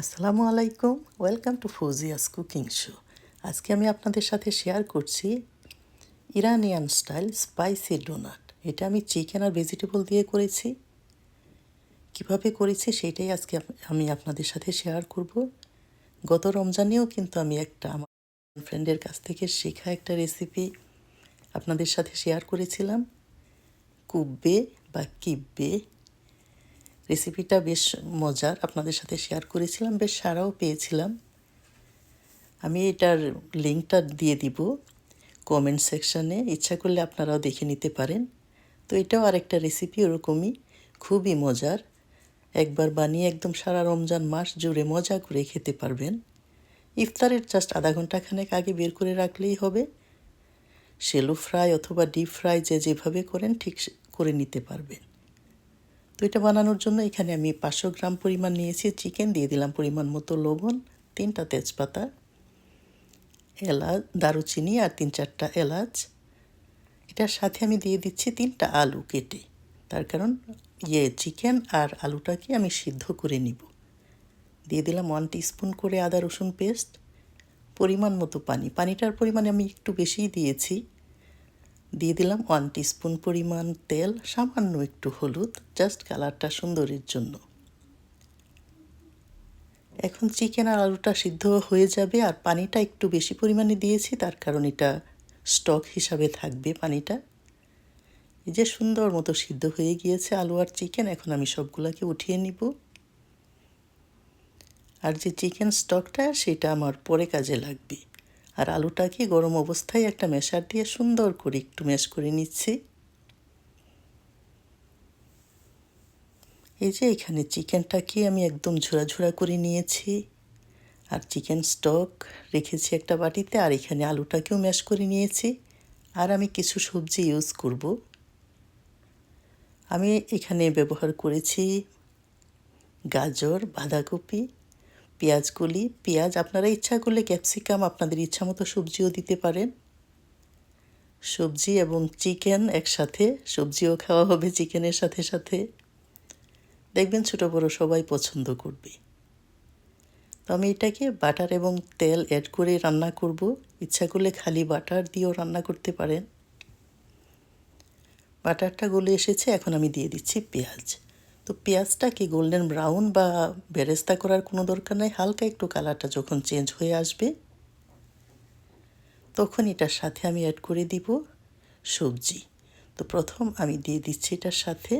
আসসালামু আলাইকুম। Welcome to Fauzia's cooking show আজকে আমি আপনাদের সাথে শেয়ার করছি ইরানিয়ান স্টাইল স্পাইসি ডোনাট এটা আমি চিকেন আর ভেজিটেবল দিয়ে করেছি। কীভাবে করেছি সেটাই আজকে আমি আপনাদের সাথে শেয়ার করব। গত রমজানেও কিন্তু আমি একটা আমার ফ্রেন্ডের কাছ থেকে শেখা একটা রেসিপি আপনাদের সাথে শেয়ার করেছিলাম। কুব্বে বা কিব্বে রেসিপিটা বেশ মজার। আপনাদের সাথে শেয়ার করেছিলাম, বেশ সারাও পেয়েছিলাম। আমি এটার লিঙ্কটা দিয়ে দিব কমেন্ট সেকশানে ইচ্ছা করলে আপনারাও দেখে নিতে পারেন। তো এটাও আরেকটা রেসিপি ওরকমই। খুবই মজার। একবার বানিয়ে একদম সারা রমজান মাস জুড়ে মজা করে খেতে পারবেন। ইফতারের জাস্ট আধা ঘণ্টা খানেক আগে বের করে রাখলেই হবে। সেলো ফ্রাই অথবা ডিপ ফ্রাই যে যেভাবে করেন ঠিক করে নিতে পারবেন। তো এটা বানানোর জন্য এখানে আমি পাঁচশো গ্রাম পরিমাণ নিয়েছি চিকেন, দিয়ে দিলাম পরিমাণ মতো লবণ, তিনটা তেজপাতা, এলাচ, দারুচিনি আর তিন চারটা এলাচ। এটার সাথে আমি দিয়ে দিচ্ছি তিনটা আলু কেটে। তার কারণ ইয়ে চিকেন আর আলুটাকে আমি সিদ্ধ করে নিব। দিয়ে দিলাম ওয়ান স্পুন করে আদা রসুন পেস্ট পরিমাণ মতো পানি। পানিটার পরিমাণ আমি একটু বেশিই দিয়েছি। দিয়ে দিলাম ওয়ান স্পুন পরিমাণ তেল, সামান্য একটু হলুদ জাস্ট কালারটা সুন্দরের জন্য। এখন চিকেন আর আলুটা সিদ্ধ হয়ে যাবে আর পানিটা একটু বেশি পরিমাণে দিয়েছি, তার কারণ এটা স্টক হিসাবে থাকবে পানিটা। এই যে সুন্দর মতো সিদ্ধ হয়ে গিয়েছে আলু আর চিকেন এখন আমি সবগুলোকে উঠিয়ে নিব। আর যে চিকেন স্টকটা সেটা আমার পরে কাজে লাগবে। আর আলুটাকে গরম অবস্থায় একটা মেশার দিয়ে সুন্দর করে একটু ম্যাশ করে নিচ্ছি। এই যে এখানে চিকেনটাকে আমি একদম ঝোড়া ঝোড়া করে নিয়েছি। আর চিকেন স্টক রেখেছি একটা বাটিতে আর এখানে আলুটাকেও ম্যাশ করে নিয়েছি। আর আমি কিছু সবজি ইউজ করব। আমি এখানে ব্যবহার করেছি গাজর, বাঁধাকপি পেঁয়াজগুলি পেঁয়াজ আপনারা ইচ্ছা করলে ক্যাপসিকাম আপনাদের ইচ্ছা মতো সবজিও দিতে পারেন। সবজি এবং চিকেন একসাথে, সবজিও খাওয়া হবে চিকেনের সাথে সাথে। দেখবেন ছোটো বড়ো সবাই পছন্দ করবে। তো আমি এটাকে বাটার এবং তেল অ্যাড করে রান্না করব। ইচ্ছা করলে খালি বাটার দিয়েও রান্না করতে পারেন। বাটারটা গলে এসেছে, এখন আমি দিয়ে দিচ্ছি পেঁয়াজ। তো পেঁয়াজটাকে গোল্ডেন ব্রাউন বা বেরেস্তা করার কোনো দরকার নাই? হালকা একটু কালারটা যখন চেঞ্জ হয়ে আসবে, তখন এটার সাথে আমি অ্যাড করে দিব সবজি। তো প্রথম আমি দিয়ে দিচ্ছি এটার সাথে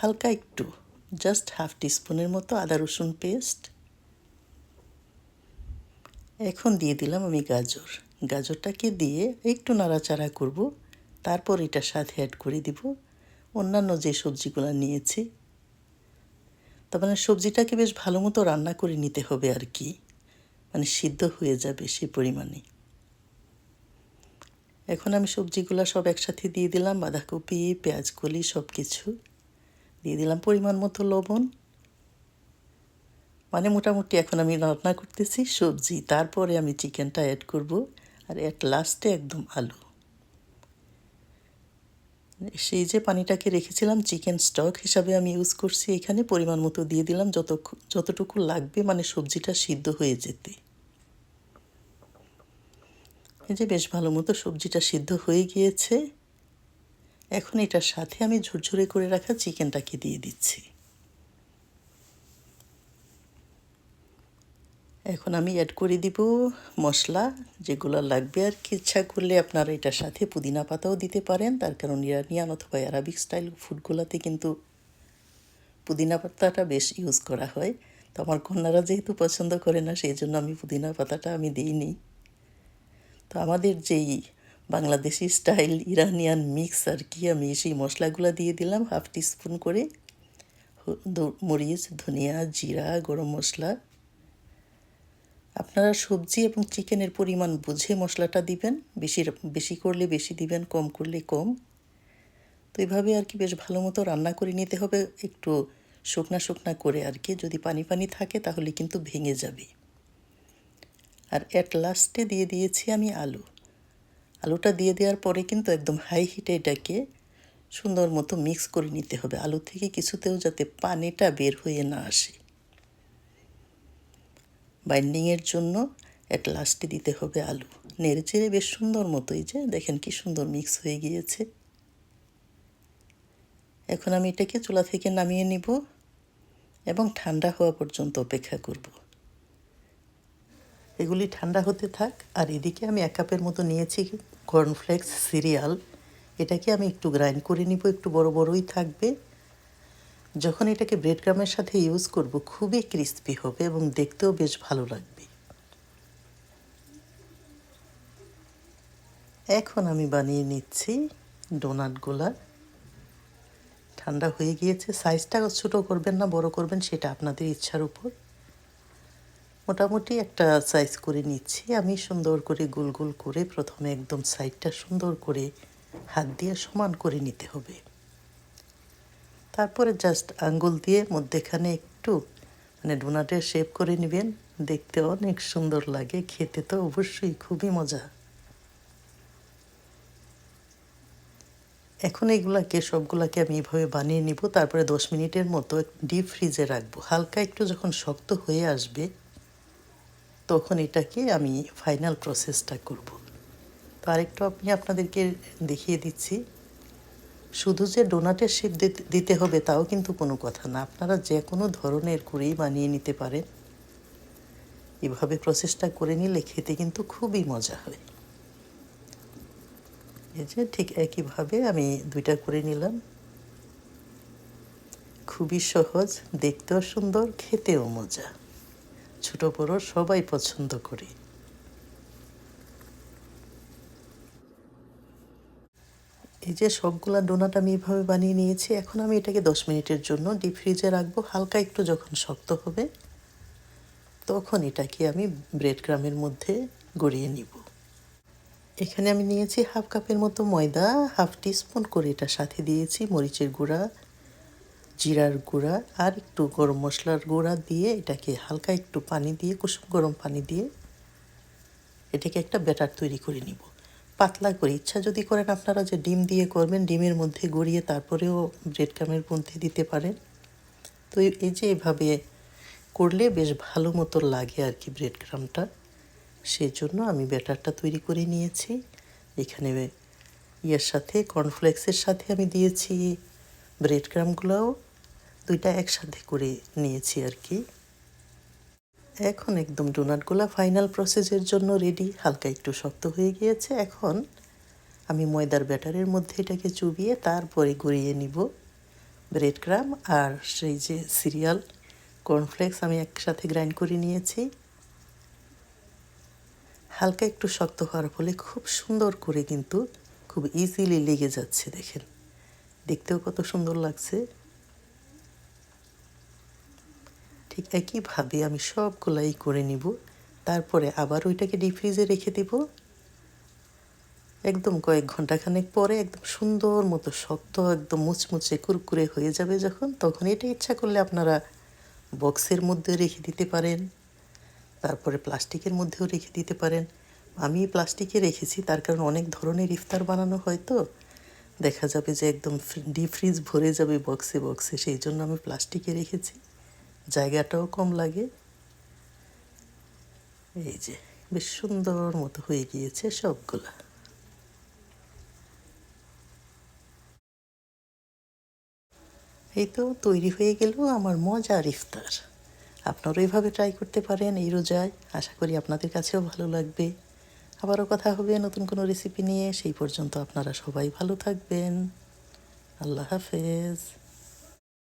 হালকা একটু জাস্ট হাফ টিস্পুনের মতো আদা রসুন পেস্ট এখন দিয়ে দিলাম আমি গাজর। গাজরটাকে দিয়ে একটু নাড়াচাড়া করব, তারপর এটার সাথে অ্যাড করে দিব। অন্যান্য যে সবজিগুলো নিয়েছি তার মানে সবজিটাকে বেশ ভালো মতো রান্না করে নিতে হবে আর কি। মানে সিদ্ধ হয়ে যাবে সেই পরিমাণে। এখন আমি সবজিগুলো সব একসাথে দিয়ে দিলাম, বাঁধাকপি, পেঁয়াজকলি সব কিছু দিয়ে দিলাম পরিমাণ মতো লবণ। মানে মোটামুটি এখন আমি রান্না করতেছি সবজি, তারপরে আমি চিকেনটা অ্যাড করব। আর এট লাস্টে একদম আলু। সেই যে পানিটাকে রেখেছিলাম চিকেন স্টক হিসাবে আমি ইউজ করছি এখানে, পরিমাণ মতো দিয়ে দিলাম যত যতটুকু লাগবে মানে সবজিটা সিদ্ধ হয়ে যেতে। এই যে বেশ ভালো মতো সবজিটা সিদ্ধ হয়ে গিয়েছে। এখন এটার সাথে আমি ঝুরঝুরে করে রাখা চিকেনটাকে দিয়ে দিচ্ছি। এখন আমি অ্যাড করে দিব মশলা, যেগুলো লাগবে আর কি। ইচ্ছা করলে আপনারা এটার সাথে পুদিনা পাতাও দিতে পারেন। তার কারণ ইরানিয়ান অথবা অ্যারাবিক স্টাইল ফুডগুলোতে কিন্তু পুদিনা পাতাটা বেশ ইউজ করা হয়। তো আমার কন্যারা যেহেতু পছন্দ করে না সেই জন্য আমি পুদিনা পাতাটা আমি দিইনি। তো আমাদের যেই বাংলাদেশি স্টাইল ইরানিয়ান মিক্স আর কি, আমি সেই মশলাগুলো দিয়ে দিলাম হাফ টিস্পুন করে। মরিচ, ধনিয়া, জিরা, গরম মশলা। আপনারা সবজি এবং চিকেনের পরিমাণ বুঝে মশলাটা দিবেন, বেশি বেশি করলে বেশি দিবেন, কম করলে কম। তো এভাবে আর কি বেশ ভালো মতো রান্না করে নিতে হবে, একটু শুকনা শুকনা করে আর কি। যদি পানি পানি থাকে তাহলে কিন্তু ভেঙে যাবে। আর অ্যাট লাস্টে দিয়ে দিয়েছি আমি আলু। আলুটা দিয়ে দেওয়ার পরে কিন্তু একদম হাই হিটে এটাকে সুন্দর মতো মিক্স করে নিতে হবে। আলু থেকে কিছুতেও যাতে পানিটা বের হয়ে না আসে। বাইন্ডিংয়ের জন্য এক লাস্টে দিতে হবে আলু। নেড়ে চেড়ে বেশ সুন্দর মতোই যে দেখেন কি সুন্দর মিক্স হয়ে গিয়েছে। এখন আমি এটাকে চুলা থেকে নামিয়ে নিব এবং ঠান্ডা হওয়া পর্যন্ত অপেক্ষা করব। এগুলি ঠান্ডা হতে থাক, আর এদিকে আমি এক কাপের মতো নিয়েছি কর্নফ্লেক্স সিরিয়াল এটাকে আমি একটু গ্রাইন্ড করে নিব, একটু বড় বড়ই থাকবে। যখন এটাকে ব্রেড ক্রামের সাথে ইউজ করব, খুবই ক্রিস্পি হবে এবং দেখতেও বেশ ভালো লাগবে। এখন আমি বানিয়ে নিচ্ছি ডোনাটগুলা ঠান্ডা হয়ে গিয়েছে সাইজটা ছোটো করবেন না, বড় করবেন, সেটা আপনাদের ইচ্ছার উপর। মোটামুটি একটা সাইজ করে নিচ্ছি। আমি সুন্দর করে গোল গোল করে প্রথমে একদম সাইডটা সুন্দর করে হাত দিয়ে সমান করে নিতে হবে। তারপরে জাস্ট আঙ্গুল দিয়ে মধ্যেখানে একটু মানে ডোনাটের শেপ করে নেবেন। দেখতে অনেক সুন্দর লাগে, খেতে তো অবশ্যই খুবই মজা। এখন এগুলাকে, সবগুলাকে আমি এভাবে বানিয়ে নিব, তারপরে দশ মিনিটের মতো ডিপ ফ্রিজে রাখব। হালকা একটু যখন শক্ত হয়ে আসবে, তখন এটাকে আমি ফাইনাল প্রসেসটা করব। তো আরেকটু আমি আপনাদেরকে দেখিয়ে দিচ্ছি। শুধু যে ডোনাটের শেপ দিতে হবে তাও কিন্তু কোনো কথা না। আপনারা যে কোনো ধরনের করেই বানিয়ে নিতে পারেন। এভাবে প্রসেসটা করে নিলে খেতে কিন্তু খুবই মজা হয়। এই যে ঠিক একইভাবে আমি দুইটা করে নিলাম। খুবই সহজ, দেখতেও সুন্দর, খেতেও মজা। ছোটো বড় সবাই পছন্দ করে। এই যে সবগুলা ডোনাট আমি এভাবে বানিয়ে নিয়েছি, এখন আমি এটাকে দশ মিনিটের জন্য ডিপ ফ্রিজে রাখব। হালকা একটু যখন শক্ত হবে, তখন এটাকে আমি ব্রেড ক্রামের মধ্যে গড়িয়ে নিব। এখানে আমি নিয়েছি হাফ কাপের মতো ময়দা হাফ টিস্পুন করে এটা সাথে দিয়েছি মরিচের গুঁড়া, জিরার গুঁড়া, আর একটু গরম মশলার গুঁড়া দিয়ে এটাকে হালকা একটু পানি দিয়ে, কুসুম গরম পানি দিয়ে এটাকে একটা ব্যাটার তৈরি করে নিব। পাতলা করে, ইচ্ছা যদি করেন আপনারা যে ডিম দিয়ে করবেন, ডিমের মধ্যে গড়িয়ে তারপরেও ব্রেড ক্রামের মধ্যে দিতে পারেন। তো এই যে এভাবে করলে বেশ ভালো মতো লাগে আর কি ব্রেড ক্রামটা সেই জন্য আমি ব্যাটারটা তৈরি করে নিয়েছি। এখানে ইয়ের সাথে কর্নফ্লেক্সের সাথে আমি দিয়েছি ব্রেড ক্রামগুলোও দুইটা একসাথে করে নিয়েছি আর কি। এখন একদম ডোনাটগুলো ফাইনাল প্রসেসের জন্য রেডি হালকা একটু শক্ত হয়ে গিয়েছে। এখন আমি ময়দার ব্যাটারের মধ্যে এটাকে চুবিয়ে তারপরে গড়িয়ে নিব ব্রেড ক্রাম আর সেই যে সিরিয়াল কর্নফ্লেক্স আমি একসাথে গ্রাইন্ড করে নিয়েছি। হালকা একটু শক্ত হওয়ার ফলে খুব সুন্দর করে কিন্তু খুব ইজিলি লেগে যাচ্ছে দেখেন। দেখতেও কত সুন্দর লাগছে। ঠিক একইভাবে আমি সবগুলাই করে নিব, তারপরে আবার ওইটাকে ডিপ ফ্রিজে রেখে দেব। একদম কয়েক ঘন্টাখানেক পরে একদম সুন্দর মতো শক্ত, একদম মুচমুচে, কুরকুরে হয়ে যাবে যখন, তখন এটা ইচ্ছা করলে আপনারা বক্সের মধ্যে রেখে দিতে পারেন, তারপরে প্লাস্টিকের মধ্যেও রেখে দিতে পারেন। আমি প্লাস্টিকে রেখেছি, তার কারণ অনেক ধরনের ইফতার বানানো হয় তো। দেখা যাবে যে একদম ডিপ ফ্রিজ ভরে যাবে বক্সে বক্সে, সেই জন্য আমি প্লাস্টিকে রেখেছি। জায়গাটাও কম লাগে। এই যে, বেশ সুন্দর মতো হয়ে গিয়েছে সবগুলা। এই তো তৈরি হয়ে গেল আমার মজার ইফতার। আপনারাও এইভাবে ট্রাই করতে পারেন এই রোজায়। আশা করি আপনাদের কাছেও ভালো লাগবে। আবারও কথা হবে নতুন কোনো রেসিপি নিয়ে। সেই পর্যন্ত আপনারা সবাই ভালো থাকবেন। আল্লাহ হাফেজ।